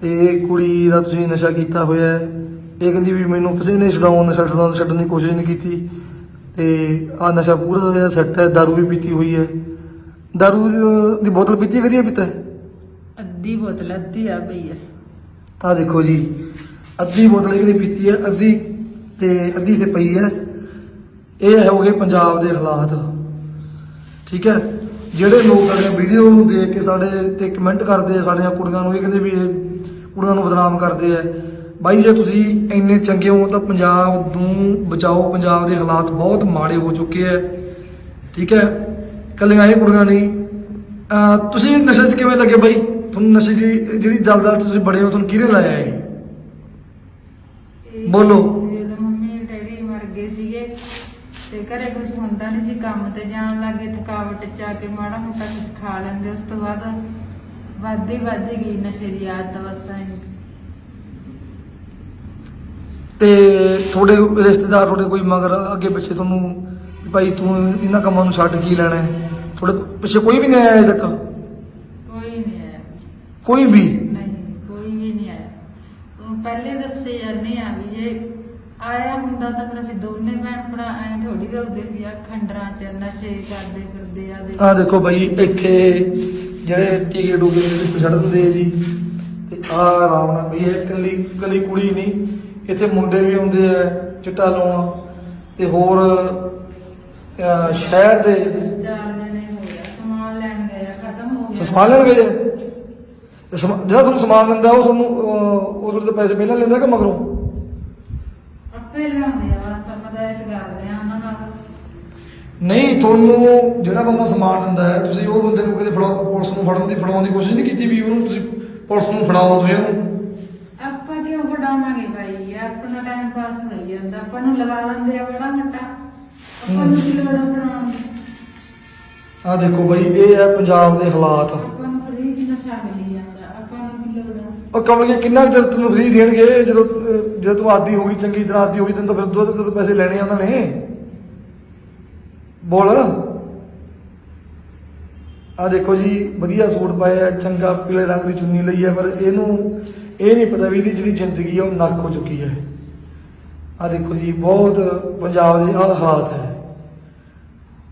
ਤੇ ਇਹ ਕੁੜੀ ਦਾ ਤੁਸੀਂ ਨਸ਼ਾ ਕੀਤਾ ਹੋਇਆ ਹੈ। ਇਹ ਕਹਿੰਦੀ ਵੀ ਮੈਨੂੰ ਕਿਸੇ ਨੇ ਛਡਾਉਣ ਨਸ਼ਾ ਛਡਾਉਣ ਛੱਡਣ ਦੀ ਕੋਸ਼ਿਸ਼ ਨਹੀਂ ਕੀਤੀ ਤੇ ਆ ਨਸ਼ਾ ਪੂਰਾ ਜਿਹੜਾ ਸੈੱਟ ਹੈ दारू ਵੀ ਪੀਤੀ ਹੋਈ ਹੈ। दारू ਦੀ- ਬੋਤਲ ਪੀਤੀ ਕਦੀ ਪੀਤਾ ਅੱਧੀ ਬੋਤਲ ਅੱਧੀ ਆ ਪਈ ਹੈ। ਤਾਂ ਦੇਖੋ ਜੀ ਅੱਧੀ ਬੋਤਲ ਇਹਨੇ ਪੀਤੀ ਹੈ ਅੱਧੀ ਤੇ ਅੱਧੀ ਤੇ ਪਈ ਹੈ। ਇਹ ਹੋ ਗਏ ਪੰਜਾਬ ਦੇ ਹਾਲਾਤ। ਠੀਕ ਹੈ? ਜਿਹੜੇ ਲੋਕ ਸਾਡੀਆਂ ਵੀਡੀਓ ਨੂੰ ਦੇਖ ਕੇ ਸਾਡੇ ਤੇ ਕਮੈਂਟ ਕਰਦੇ ਆ ਸਾਡੀਆਂ ਕੁੜੀਆਂ ਨੂੰ ਇਹ ਕਹਿੰਦੇ ਵੀ ਇਹ ਕੁੜੀਆਂ ਨੂੰ ਬਦਨਾਮ ਕਰਦੇ ਆ। ਬਾਈ ਜੇ ਤੁਸੀਂ ਇੰਨੇ ਚੰਗੇ ਹੋ ਤਾਂ ਪੰਜਾਬ ਨੂੰ ਬਚਾਓ। ਪੰਜਾਬ ਦੇ ਹਾਲਾਤ ਬਹੁਤ ਮਾੜੇ ਹੋ ਚੁੱਕੇ ਆ। ਠੀਕ ਹੈ? ਕੱਲੀਆਂ ਇਹ ਕੁੜੀਆਂ ਨਹੀਂ ਤੁਸੀਂ ਨਸ਼ੇ 'ਚ ਕਿਵੇਂ ਲੱਗੇ ਬਾਈ ਤੁਹਾਨੂੰ ਨਸ਼ੇ ਦੀ ਜਿਹੜੀ ਦਲਦਲ 'ਚ ਤੁਸੀਂ ਬੜੇ ਹੋ ਤੁਹਾਨੂੰ ਕਿਹਨੇ ਲਾਇਆ ਇਹ ਇਹ ਬੋਲੋ। ਜਦੋਂ ਮੰਮੀ ਡੈਡੀ ਮਰ ਗਏ ਸੀਗੇ ਤੇ ਘਰੇ ਕੁਝ ਹੁੰਦਾ ਨਹੀਂ ਸੀ ਕੰਮ ਤੇ ਜਾਣ ਲੱਗੇ ਥਕਾਵਟ ਚ ਆ ਕੇ ਮਾੜਾ ਮੋਟਾ ਕੁਝ ਖਾ ਲੈਂਦੇ ਉਸ ਤੋਂ ਬਾਅਦ ਵੱਧਦੀ ਵੱਧਦੀ ਗਈ ਨਸ਼ੇ ਦੀ ਆਦਤ ਬਸ ਐਂ। ਤੇ ਤੁਹਾਡੇ ਰਿਸ਼ਤੇਦਾਰ ਤੁਹਾਡੇ ਕੋਈ ਮਗਰ ਅੱਗੇ ਪਿੱਛੇ ਤੁਹਾਨੂੰ ਭਾਈ ਤੂੰ ਇਹਨਾਂ ਕੰਮਾਂ ਨੂੰ ਛੱਡ ਕੀ ਲੈਣਾ ਹੈ? ਤੁਹਾਡੇ ਪਿੱਛੇ ਕੋਈ ਵੀ ਨਹੀਂ ਆਇਆ ਅਜੇ ਤੱਕ? ਕੋਈ ਨਹੀਂ ਆਇਆ। ਕੋਈ ਵੀ? ਨਹੀਂ ਕੋਈ ਵੀ ਨਹੀਂ ਆਇਆ। ਉਹ ਪਹਿਲੇ ਦੱਸੇ ਜਾਂਦੇ ਆ ਵੀ ਜੇ ਆਇਆ ਹੁੰਦਾ ਤਾਂ ਫਿਰ ਅਸੀਂ ਦੋਨੇ ਭੈਣ ਭਰਾ ਐਂ ਥੋੜੀ ਰੋਦੇ ਸੀ ਆ ਖੰਡਰਾਂ ਚ ਨਸ਼ੇ ਕਰਦੇ ਫਿਰਦੇ ਆ ਦੇ। ਆ ਦੇਖੋ ਭਾਈ ਇੱਥੇ ਜਿਹੜੇ ਟੀਕੇ ਟੂਕੇ ਵਿੱਚ ਛੱਡ ਦਿੰਦੇ ਆ ਜੀ ਤੇ ਆ ਆਰਾਮ ਨਾਲ ਪਈ ਹੈ ਕੱਲੀ ਕੱਲੀ ਕੁੜੀ ਨਹੀਂ ਇੱਥੇ ਮੁੰਡੇ ਵੀ ਹੁੰਦੇ ਆ ਚਿੱਟਾ ਲਾਉਣ ਤੇ ਹੋਰ ਅਹ, ਸ਼ਹਿਰ ਦੇ ਚਾਰ ਜਣੇ ਹੋ ਗਿਆ ਸਮਾਨ ਲੈਣ ਗਏ ਆ ਖਤਮ ਹੋ ਗਿਆ। ਸਮਾਨ ਲੈਣ ਗਏ ਆ? ਤੇ ਸਮਾ- ਜਿਹੜਾ ਤੁਹਾਨੂੰ ਸਮਾਨ ਦਿੰਦਾ ਉਹ ਤੁਹਾਨੂੰ ਅਹ, ਉਹ ਤੁਹਾਡੇ ਤੋਂ ਪੈਸੇ ਪਹਿਲਾਂ ਲੈਂਦਾ ਕਿ ਮਗਰੋਂ? ਆਪੇ ਲਿਆਉਂਦੇ ਆ ਬਸ ਆਪਾਂ ਤਾਂ ਇਸ ਕਰਦੇ ਆ ਉਹਨਾਂ ਨਾਲ। ਨਹੀਂ ਤੁਹਾਨੂੰ ਜਿਹੜਾ ਬੰਦਾ ਸਮਾਨ ਦਿੰਦਾ ਹੈ ਤੁਸੀਂ ਉਹ ਬੰਦੇ ਨੂੰ ਕਦੇ ਫੜਾ ਪੁਲਿਸ ਨੂੰ ਫੜਨ ਦੀ ਫੜਾਉਣ ਦੀ ਕੋਸ਼ਿਸ਼ ਨਹੀਂ ਕੀਤੀ ਵੀ ਉਹਨੂੰ ਤੁਸੀਂ ਪੁਲਿਸ ਨੂੰ ਫੜਾਓ ਤੁਸੀਂ ਉਹਨੂੰ। ਆਪਾਂ ਕਿਉਂ ਫੜਾਵਾਂਗੇ ਭਾਈ ਆਪਣਾ ਟਾਈਮ ਪਾਸ ਹੋਈ ਜਾਂਦਾ ਆਪਾਂ ਨੂੰ ਲਗਾ ਦਿੰਦੇ ਆ ਬੜਾ ਮੋਟਾ। ਆਪਾਂ ਨੂੰ ਕੀ ਲੋੜ ਆ ਫੜਾਉਣ ਦੀ? ਆਹ ਦੇਖੋ ਬਈ ਇਹ ਹੈ ਪੰਜਾਬ ਦੇ ਹਾਲਾਤ। ਆਪਾਂ ਨੂੰ ਫਰੀ ਚ ਨਸ਼ਾ ਮਿਲੀ ਜਾਂਦਾ ਆਪਾਂ ਨੂੰ ਕੀ ਲੋੜ ਆ? ਉਹ ਕਮਲ ਕਿੰਨਾ ਕੁ ਚਿਰ ਤੈਨੂੰ ਫਰੀ ਦੇਣਗੇ? ਜਦੋਂ ਅਹ, ਜਦੋਂ ਤੂੰ ਆਦੀ ਹੋ ਗਈ ਚੰਗੀ ਤਰ੍ਹਾਂ ਆਦੀ ਹੋ ਗਈ ਤੈਨੂੰ ਤਾਂ ਫਿਰ ਦੁੱਧ ਤੋਂ ਪੈਸੇ ਲੈਣੇ ਆ ਉਹਨਾਂ ਨੇ। ਬੋਲ। ਆ ਦੇਖੋ ਜੀ ਵਧੀਆ ਸੂਟ ਪਾਇਆ ਚੰਗਾ ਪੀਲੇ ਰੰਗ ਦੀ ਚੁੰਨੀ ਲਈ ਹੈ ਪਰ ਇਹਨੂੰ ਇਹ ਨਹੀਂ ਪਤਾ ਵੀ ਇਹਦੀ ਜਿਹੜੀ ਜ਼ਿੰਦਗੀ ਹੈ ਉਹ ਨਰਕ ਹੋ ਚੁੱਕੀ ਹੈ ਆ ਦੇਖੋ ਜੀ ਬਹੁਤ ਪੰਜਾਬ ਦੇ ਆਹ ਹਾਲਾਤ ਹੈ।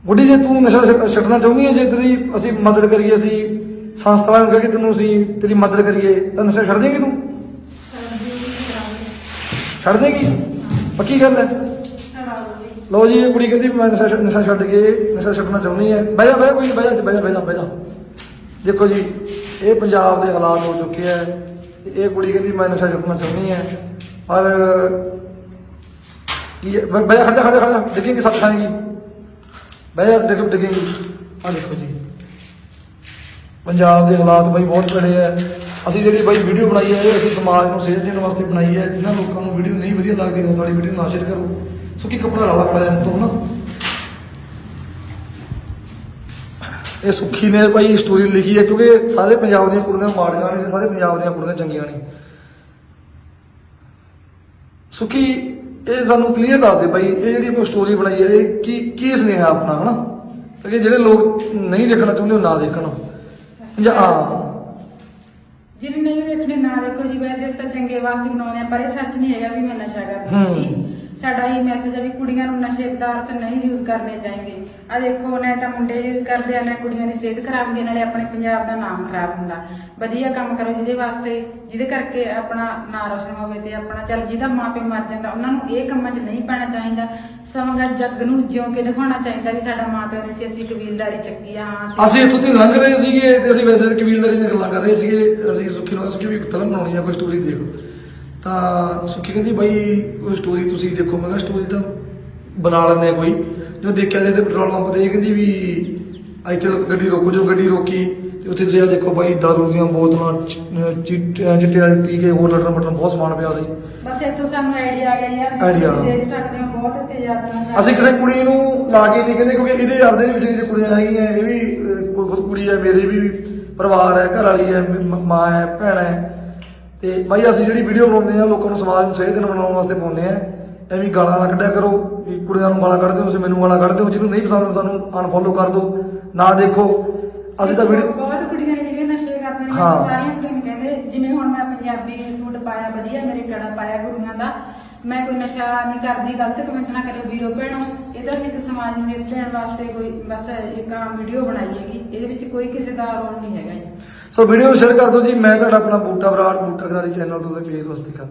ਬੁੱਢੀ ਜੇ ਤੂੰ ਨਸ਼ਾ ਛੱਡ- ਛੱਡਣਾ ਚਾਹੁੰਦੀ ਹੈ? ਜੇ ਤੇਰੀ ਅਸੀਂ ਮਦਦ ਕਰੀਏ ਅਸੀਂ ਸੰਸਥਾਵਾਂ ਨੂੰ ਕਹੇ ਕਿ ਤੈਨੂੰ ਅਸੀਂ ਤੇਰੀ ਮਦਦ ਕਰੀਏ ਤਾਂ ਨਸ਼ਾ ਛੱਡ ਦੇਗੀ ਤੂੰ? ਛੱਡ ਦੇਗੀ? ਪੱਕੀ ਗੱਲ ਹੈ? ਕਰਾਵੇ ਲਓ ਜੀ ਇਹ ਕੁੜੀ ਕਹਿੰਦੀ ਮੈਂ ਨਸ਼ਾ ਨਸ਼ਾ ਛੱਡ ਕੇ ਨਸ਼ਾ ਛੱਡਣਾ ਚਾਹੁੰਦੀ ਹੈ। ਬਹਿ ਜਾ ਬਹਿ ਕੋਈ ਨਹੀਂ, ਬਹਿ ਜਾ ਬਹਿ ਜਾ ਬਹਿ ਜਾ ਬਹਿ ਜਾ। ਦੇਖੋ ਜੀ ਇਹ ਪੰਜਾਬ ਦੇ ਹਾਲਾਤ ਹੋ ਚੁੱਕੇ ਹੈ। ਇਹ ਕੁੜੀ ਕਹਿੰਦੀ ਮੈਂ ਨਸ਼ਾ ਛੱਡਣਾ ਚਾਹੁੰਦੀ ਹੈ। ਪਰ ਕੀ ਹੈ? ਬਹਿ ਬਹਿ ਜਾ ਖੜ ਜਾ ਖੜ ਜਾ ਖੜ ਜਾ ਡਿੱਗੇਗੀ ਸੱਤ ਖਾਏਗੀ ਆ ਦੇਖੋ ਜੀ। ਪੰਜਾਬ ਦੇ ਹਾਲਾਤ ਬਈ ਬਹੁਤ ਭੜੇ ਹੈ ਅਸੀਂ ਜਿਹੜੀ ਬਈ ਵੀਡੀਓ ਬਣਾਈ ਹੈ, ਇਹ ਅਸੀਂ ਸਮਾਜ ਨੂੰ ਸੇਧ ਦੇਣ ਵਾਸਤੇ ਬਣਾਈ ਹੈ। ਜਿਨ੍ਹਾਂ ਲੋਕਾਂ ਨੂੰ ਵੀਡੀਓ ਨਹੀਂ ਵਧੀਆ ਲੱਗਦੀ, ਉਹ ਸਾਡੀ ਵੀਡੀਓ ਨਾ ਸ਼ੇਅਰ ਕਰੋ। ਸੁੱਕੀ ਕੱਪੜਾ ਲਾਲਾ ਪੜਾ ਜਾਂ ਤੋਂ ਨਾ। ਇਹ ਸੁੱਖੀ ਨੇ ਭਾਈ ਸਟੋਰੀ ਲਿਖੀ ਹੈ, ਕਿਉਂਕਿ ਸਾਰੇ ਪੰਜਾਬ ਦੀਆਂ ਕੁੜੀਆਂ ਮਾੜੀਆਂ ਨੇ ਤੇ ਸਾਰੇ ਪੰਜਾਬ ਦੀਆਂ ਕੁੜੀਆਂ ਚੰਗੀਆਂ ਨੇ। ਸੁੱਖੀ ਇਹ ਸਾਨੂੰ ਕਲੀਅਰ ਦੱਸ ਦੇ ਭਾਈ ਇਹ ਜਿਹੜੀ ਕੋਈ ਸਟੋਰੀ ਬਣਾਈ ਹੈ ਇਹ ਕੀ ਕੀ ਸੁਨੇਹਾ ਆਪਣਾ ਹਨਾ? ਕਿ ਜਿਹੜੇ ਲੋਕ ਨਹੀਂ ਦੇਖਣਾ ਚਾਹੁੰਦੇ ਉਹ ਨਾ ਦੇਖਣ ਜਾਂ ਹਾਂ। ਜਿਹਨੂੰ ਨਹੀਂ ਦੇਖਣੇ ਨਾ ਦੇਖੋ ਜੀ ਵੈਸੇ ਇਸ ਤਾਂ ਚੰਗੇ ਵਾਸਤੇ ਬਣਾਉਂਦੇ ਆ ਪਰ ਇਹ ਸੱਚ ਨਹੀਂ ਹੈਗਾ ਵੀ ਮੈਂ ਨਸ਼ਾ ਕਰਦੀ ਸਾਡਾ ਇਹ ਮੈਸੇਜ ਹੈ ਵੀ ਕੁੜੀਆਂ ਨੂੰ ਨਸ਼ੇ ਪਦਾਰਥ ਨਹੀਂ ਯੂਜ਼ ਕਰਨੇ ਚਾਹੀਦੇ। ਆ ਦੇਖੋ, ਨਾ ਤਾਂ ਮੁੰਡੇ ਯੂਜ਼ ਕਰਦੇ ਆ, ਨਾ ਕੁੜੀਆਂ ਦੀ ਸਿਹਤ ਖਰਾਬ ਹੁੰਦੀ, ਨਾਲੇ ਆਪਣੇ ਪੰਜਾਬ ਦਾ ਨਾਮ ਖਰਾਬ ਹੁੰਦਾ। ਵਧੀਆ ਕੰਮ ਕਰੋ ਜਿਹਦੇ ਵਾਸਤੇ, ਜਿਹਦੇ ਕਰਕੇ ਆਪਣਾ ਨਾਂ ਰੋਸ਼ਨ ਹੋਵੇ ਤੇ ਆਪਣਾ, ਚੱਲ ਜਿਹਦਾ ਮਾਪੇ ਮਰ ਜਾਂਦਾ, ਉਹਨਾਂ ਨੂੰ ਇਹ ਕੰਮਾਂ 'ਚ ਨਹੀਂ ਪੈਣਾ ਚਾਹੀਦਾ। ਸਮਾਂ ਜੱਗ ਨੂੰ ਜਿਉਂ ਕੇ ਦਿਖਾਉਣਾ ਚਾਹੀਦਾ ਵੀ ਸਾਡਾ ਮਾਪਿਆਂ ਨੇ ਸੀ, ਅਸੀਂ ਕਬੀਲਦਾਰੀ ਚੱਕੀ ਆ, ਹਾਂ ਅਸੀਂ ਇੱਥੋਂ ਦੀ ਲੰਘ ਰਹੇ ਸੀਗੇ ਤੇ ਅਸੀਂ ਵੈਸੇ ਕਬੀਲਦਾਰੀ ਦੀਆਂ ਗੱਲਾਂ ਕਰ ਰਹੇ ਸੀਗੇ। ਅਸੀਂ ਸੁੱਖੀ ਨੂੰ ਸੁੱਖੀ ਵੀ ਫਿਲਮ ਬਣਾਉਣੀ ਆ, ਕੋਈ ਸਟੋਰੀ ਦੇਖੋ ਤਾਂ ਸੁੱਖੀ ਕਹਿੰਦੀ ਬਾਈ ਕੋਈ ਸਟੋਰੀ ਤੁਸੀਂ ਦੇਖੋ ਮੈਂ ਕਿਹਾ ਸਟੋਰੀ ਤਾਂ ਬਣਾ ਲੈਂਦੇ ਆ ਕੋਈ। ਜੋ ਦੇਖਿਆ ਤੇ ਪੈਟਰੋਲ ਪੰਪ ਤੇ ਇਹ ਕਹਿੰਦੀ ਵੀ ਇੱਥੇ ਗੱਡੀ ਰੋਕੋ ਜੋ ਗੱਡੀ ਰੋਕੀ। ਤੇ ਉੱਥੇ ਜੇ ਦੇਖੋ ਬਾਈ ਦਾਰੂ ਦੀਆਂ ਬੋਤਲਾਂ ਚਿੱਟੇ ਚਿੱਟੇ ਪੀ ਕੇ ਹੋਰ ਲਟਰ ਮਟਰ ਬਹੁਤ ਸਮਾਨ ਪਿਆ ਸੀ। ਬਸ ਇੱਥੋਂ ਸਾਨੂੰ ਆਈਡੀਆ ਆ ਗਿਆ ਯਾਰ। ਤੁਸੀਂ ਦੇਖ ਸਕਦੇ ਹੋ ਬਹੁਤ ਤੇਜ਼ਾਬ ਨਸ਼ਾ ਅਸੀਂ ਕਿਸੇ ਕੁੜੀ ਨੂੰ ਲਾ ਕੇ ਨਹੀਂ ਕਹਿੰਦੇ ਕਿਉਂਕਿ ਇਹਦੇ ਆਪਦੇ ਵਿੱਚ ਜਿਹੜੀ ਕੁੜੀਆਂ ਹੈਗੀਆਂ ਇਹ ਵੀ ਖੁਦ ਕੁੜੀ ਹੈ ਮੇਰੀ ਵੀ ਪਰਿਵਾਰ ਹੈ ਘਰ ਵਾਲੀ ਹੈ ਮਾਂ ਹੈ ਭੈਣ ਹੈ। ਤੇ ਬਾਈ ਅਸੀਂ ਜਿਹੜੀ ਵੀਡੀਓ ਬਣਾਉਂਦੇ ਆ ਲੋਕਾਂ ਨੂੰ ਸਮਾਜ ਨੂੰ ਸਹੀ ਦਿਨ ਬਣਾਉਣ ਵਾਸਤੇ ਪਾਉਂਦੇ ਆ ਐਵੇਂ ਗਾਲਾਂ ਨਾ ਕੱਢਿਆ ਕਰੋ। ਵੀ ਕੁੜੀਆਂ ਨੂੰ ਗਾਲਾਂ ਕੱਢਦੇ ਹੋ ਤੁਸੀਂ ਮੈਨੂੰ ਗਾਲਾਂ ਕੱਢਦੇ ਹੋ। ਜਿਹਨੂੰ ਨਹੀਂ ਪਸੰਦ ਸਾਨੂੰ ਅਨਫੋਲੋ ਕਰ ਦਿਓ। ਨਾ ਦੇਖੋ। ਅਸੀਂ ਤਾਂ ਵੀਡੀਓ ਬਹੁਤ ਕੁੜੀਆਂ ਨੇ ਜਿਹੜੀਆਂ ਨਸ਼ੇ ਕਰਦੀਆਂ ਨੇ ਹਾਂ। ਸਾਰੀਆਂ ਕੁੜੀਆਂ ਨੂੰ ਕਹਿੰਦੇ ਜਿਵੇਂ ਹੁਣ ਮੈਂ ਪੰਜਾਬੀ ਸੂਟ ਪਾਇਆ ਵਧੀਆ ਮੇਰੇ ਕੜਾ ਪਾਇਆ ਗੁਰੂਆਂ ਦਾ। ਮੈਂ ਕੋਈ ਨਸ਼ਾ ਨਹੀਂ ਕਰਦੀ ਗਲਤ ਕਮੈਂਟ ਨਾ ਕਰਿਓ ਵੀਰੋ ਭੈਣੋ। ਇਹ ਤਾਂ ਅਸੀਂ ਇੱਕ ਸਮਾਜ ਨੂੰ ਦੇਣ ਵਾਸਤੇ ਕੋਈ ਬਸ ਇੱਕ ਵੀਡੀਓ ਬਣਾਈ ਹੈਗੀ। ਇਹਦੇ ਵਿੱਚ ਕੋਈ ਕਿਸੇ ਦਾ ਰੋਲ ਨਹੀਂ ਹੈਗਾ ਜੀ। ਸੋ ਵੀਡੀਓ ਨੂੰ ਸ਼ੇਅਰ ਕਰ ਦਿਓ ਜੀ। ਮੈਂ ਤੁਹਾਡਾ ਆਪਣਾ ਬੂਟਾ ਬਰਾੜ, ਬੂਟਾ ਕਰਾਰੀ ਚੈਨਲ ਤੋਂ ਤੇ ਪੇਜ ਵਾਸਤੇ ਕਰ